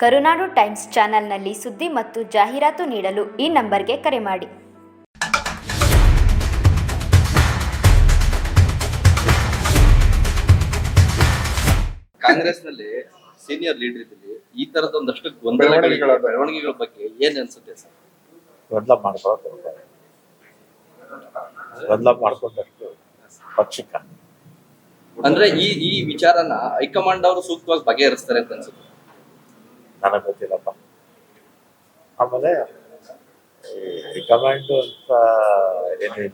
ಕರುನಾಡು times ಚಾನೆಲ್ನಲ್ಲಿ ಸುದ್ದಿ ಮತ್ತು ಜಾಹೀರಾತು ನೀಡಲು ಈ ನಂಬರ್ಗೆ ಕರೆ ಮಾಡಿ. ಕಾಂಗ್ರೆಸ್ನಲ್ಲಿ ಸೀನಿಯರ್ ಲೀಡರ್ ಇದ್ದಲ್ಲಿ ಈ ತರದ ಒಂದಷ್ಟು ಗೊಂದಲಗಳ ಬೆಳವಣಿಗೆಗಳ ಬಗ್ಗೆ ಏನ್ ಅನ್ಸುತ್ತೆ ಸರ್? ಗೊಂದಲ ಮಾಡ್ಕೊಳಕ್ ಹೋಗ್ತಾರೆ. ಗೊಂದಲ ಮಾಡ್ಕೊಂಡಷ್ಟು ಪಕ್ಷಕ್ಕ. ಅಂದ್ರೆ ಈ ಈ ವಿಚಾರನ ಹೈಕಮಾಂಡ್ ಅವರು ಸೂಕ್ತವಾಗಿ ಬಗೆಹರಿಸ್ತಾರೆ ಅಂತ ಅನ್ಸುತ್ತೆ. ನನಗೆ ಗೊತ್ತಿಲ್ಲಪ್ಪ ಆಮೇಲೆ, ಈ ಕಮಾಂಡ್ ಅಂತ ಏನು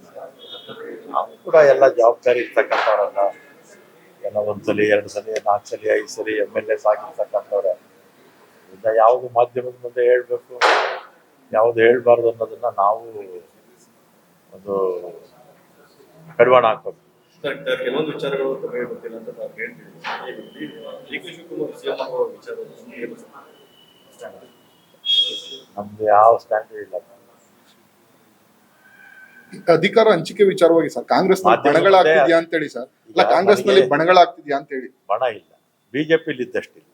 ನಾವು ಕೂಡ ಎಲ್ಲ ಜವಾಬ್ದಾರಿ ಇರ್ತಕ್ಕಂಥವ್ರಲ್ಲ ಎಲ್ಲ ಒಂದ್ಸಲ ಎರಡು ಸಲ, ನಾಲ್ಕು ಸಲ, ಐದು ಸಲ ಎಂ ಎಲ್ ಎಸ್ ಆಗಿರ್ತಕ್ಕಂಥವ್ರೆ. ಇನ್ನ ಯಾವುದು ಮಾಧ್ಯಮದ ಮುಂದೆ ಹೇಳ್ಬೇಕು, ಯಾವುದು ಹೇಳ್ಬಾರ್ದು ಅನ್ನೋದನ್ನ ನಾವು ಒಂದು ಕಡಿವಾಣ ಹಾಕ್ಬೇಕು. ಕೆಲವೊಂದು ವಿಚಾರಗಳು ತಮಗೆ ಗೊತ್ತಿಲ್ಲ ಅಂತ ನಾವು ಹೇಳ್ತೀವಿ ಡಿ ಕೆ ಶಿವಕುಮಾರ್ ಸಿಎಂ ಆಗೋ ವಿಚಾರ? ನಮ್ದು ಯಾವ ಸ್ಟ್ಯಾಂಡ್ ಇಲ್ಲ. ಅಧಿಕಾರ ಹಂಚಿಕೆ ವಿಚಾರವಾಗಿ ಸರ್ ಕಾಂಗ್ರೆಸ್ ಬಣಗಳಾಗ್ತಿದ್ಯಾ ಅಂತ ಹೇಳಿ ಸರ್? ಇಲ್ಲ ಕಾಂಗ್ರೆಸ್ನಲ್ಲಿ ಬಣಗಳಾಗ್ತಿದ್ಯಾ ಅಂತ ಹೇಳಿ ಬಣ ಇಲ್ಲ. ಬಿಜೆಪಿಲಿ ಇದ್ದಷ್ಟಿಲ್ಲ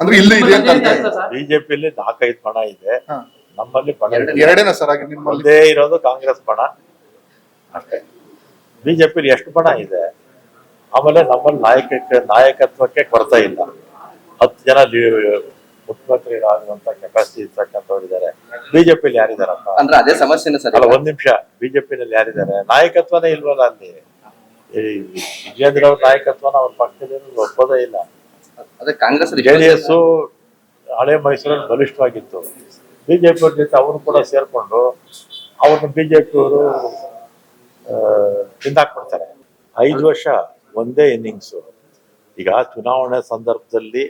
ಅಂದ್ರೆ ಇಲ್ಲಿ ಇದೆ ಅಂತ. ಬಿಜೆಪಿಲಿ ನಾಲ್ಕೈದು ಬಣ ಇದೆ. ಹಾ. ನಮ್ಮಲ್ಲಿ ಬಣ ಎರಡೇನ ಎರಡೇನಾ ಸರ್ ಆಗಿ ನಿಮ್ಮಲ್ಲಿ. ಇರೋದು ಕಾಂಗ್ರೆಸ್ ಬಣ. ಬಿಜೆಪಿಲಿ ಎಷ್ಟು ಬಣ ಇದೆ ಆಮೇಲೆ ನಮ್ಮಲ್ಲಿ ನಾಯಕಕ್ಕೆ ನಾಯಕತ್ವಕ್ಕೆ ಕೊರತೆ ಇಲ್ಲ. ಹತ್ತು ಜನ ಮುಖ್ಯಮಂತ್ರಿ ಮುಖ್ಯಮಂತ್ರಿಗಳಾಗುವಂತ ಕೆಪಾಸಿಟಿ ಇರ್ತಕ್ಕಂಥವ್ರು ಇದ್ದಾರೆ ಬಿಜೆಪಿಲಿ ಯಾರಿದಾರಪ್ಪ? ಅಂದ್ರೆ ಅದೇ ಸಮಸ್ಯೆನೇ ಸರ್ ಅಲ್ಲ ಒಂದ್ ನಿಮಿಷ. ಬಿಜೆಪಿನಲ್ಲಿ ಯಾರಿದ್ದಾರೆ? ನಾಯಕತ್ವನೇ ಇಲ್ವಲ್ಲ ಅಲ್ಲಿ. ವಿಜೇಂದ್ರ ಅವ್ರ ನಾಯಕತ್ವನ ಅವ್ರ ಪಕ್ಷದಲ್ಲಿ ಒಪ್ಪೋದೇ ಇಲ್ಲ. ಅದೇ ಕಾಂಗ್ರೆಸ್ ಜೆ ಡಿ ಎಸ್ ಹಳೆ ಮೈಸೂರಲ್ಲಿ ಬಲಿಷ್ಠವಾಗಿತ್ತು. ಬಿಜೆಪಿ ಅವ್ರ ಜೊತೆ ಅವರು ಕೂಡ ಸೇರ್ಕೊಂಡು ಅವ್ರನ್ನ ಬಿಜೆಪಿ ಅವರು ತಿಂದಾಕ್ಬಿಡ್ತಾರೆ ಐದು ವರ್ಷ ಒಂದೇ ಇನ್ನಿಂಗ್ಸು ಈಗ ಚುನಾವಣೆ ಸಂದರ್ಭದಲ್ಲಿ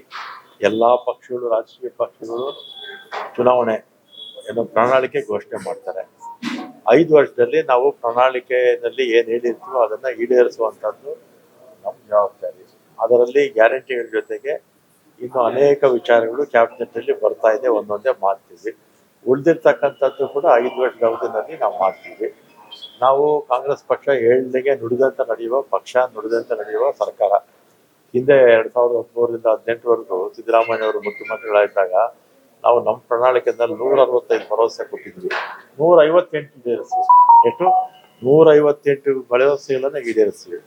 ಎಲ್ಲ ಪಕ್ಷಗಳು, ರಾಜಕೀಯ ಪಕ್ಷಗಳು ಚುನಾವಣೆ ಏನು ಪ್ರಣಾಳಿಕೆ ಘೋಷಣೆ ಮಾಡ್ತಾರೆ. ಐದು ವರ್ಷದಲ್ಲಿ ನಾವು ಪ್ರಣಾಳಿಕೆಯಲ್ಲಿ ಏನು ಹೇಳಿರ್ತೀವೋ ಅದನ್ನು ಈಡೇರಿಸುವಂಥದ್ದು ನಮ್ಮ ಜವಾಬ್ದಾರಿ. ಅದರಲ್ಲಿ ಗ್ಯಾರಂಟಿಗಳ ಜೊತೆಗೆ ಇನ್ನು ಅನೇಕ ವಿಚಾರಗಳು ಕ್ಯಾಬಿನೆಟ್ಟಲ್ಲಿ ಬರ್ತಾ ಇದೆ ಒಂದೊಂದೇ ಮಾಡ್ತೀವಿ. ಉಳಿದಿರ್ತಕ್ಕಂಥದ್ದು ಕೂಡ ಐದು ವರ್ಷದ ಅವಧಿನಲ್ಲಿ ನಾವು ಮಾಡ್ತೀವಿ. ನಾವು ಕಾಂಗ್ರೆಸ್ ಪಕ್ಷ ಹೇಳಿಗೆ ನುಡಿದಂತ ನಡೆಯುವ, ಪಕ್ಷ ನುಡಿದಂತ ನಡೆಯುವ ಸರ್ಕಾರ. ಹಿಂದೆ ಎರಡ್ ಸಾವಿರದ ಹದಿಮೂರರಿಂದ ಹದಿನೆಂಟರವರೆಗೂ ಸಿದ್ದರಾಮಯ್ಯ ಅವರು ಮುಖ್ಯಮಂತ್ರಿಗಳಾಗಿದ್ದಾಗ ನಾವು ನಮ್ಮ ಪ್ರಣಾಳಿಕೆಯಲ್ಲಿ ನೂರ ಅರವತ್ತೈದು ಭರವಸೆ ಕೊಟ್ಟಿದ್ವಿ. ನೂರ ಐವತ್ತೆಂಟು ಈಡೇರಿಸ್ತೀವಿ ಎಷ್ಟು? ನೂರ ಐವತ್ತೆಂಟು ಭರವಸೆಗಳನ್ನ ಈಡೇರಿಸ್ತೀವಿ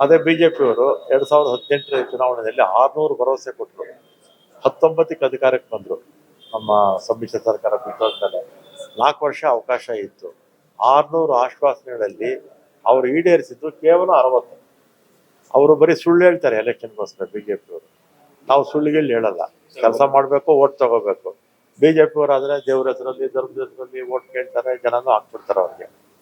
ಅದೇ ಪಿಯವರು ಎರಡ್ ಸಾವಿರದ ಹದಿನೆಂಟರ ಚುನಾವಣೆಯಲ್ಲಿ ಆರ್ನೂರು ಭರವಸೆ ಕೊಟ್ಟರು. ಹತ್ತೊಂಬತ್ತಕ್ಕೆ ಅಧಿಕಾರಕ್ಕೆ ಬಂದರು. ನಮ್ಮ ಸಮ್ಮಿಶ್ರ ಸರ್ಕಾರ ಬಿಟ್ಟೋದ್ಮೇಲೆ ನಾಲ್ಕು ವರ್ಷ ಅವಕಾಶ ಇತ್ತು. ಆರ್ನೂರು ಆಶ್ವಾಸನೆಗಳಲ್ಲಿ ಅವರು ಈಡೇರಿಸಿದ್ದು ಕೇವಲ ಅರವತ್ತು. ಅವರು ಬರೀ ಸುಳ್ಳು ಹೇಳ್ತಾರೆ ಎಲೆಕ್ಷನ್ಗೋಸ್ಕರ ಪಿಯವರು ನಾವು ಸುಳ್ಳುಗಳು ಹೇಳಲ್ಲ. ಕೆಲಸ ಮಾಡಬೇಕು ಓಟ್ ತಗೋಬೇಕು. ಬಿಜೆಪಿಯವರು ಆದ್ರೆ ದೇವ್ರ ಹೆಸರಲ್ಲಿ, ಧರ್ಮದ ಹೆಸರಲ್ಲಿ ಓಟ್ ಕೇಳ್ತಾರೆ, ಜನನೂ ಹಾಕ್ಬಿಡ್ತಾರೆ ಅವ್ರಿಗೆ.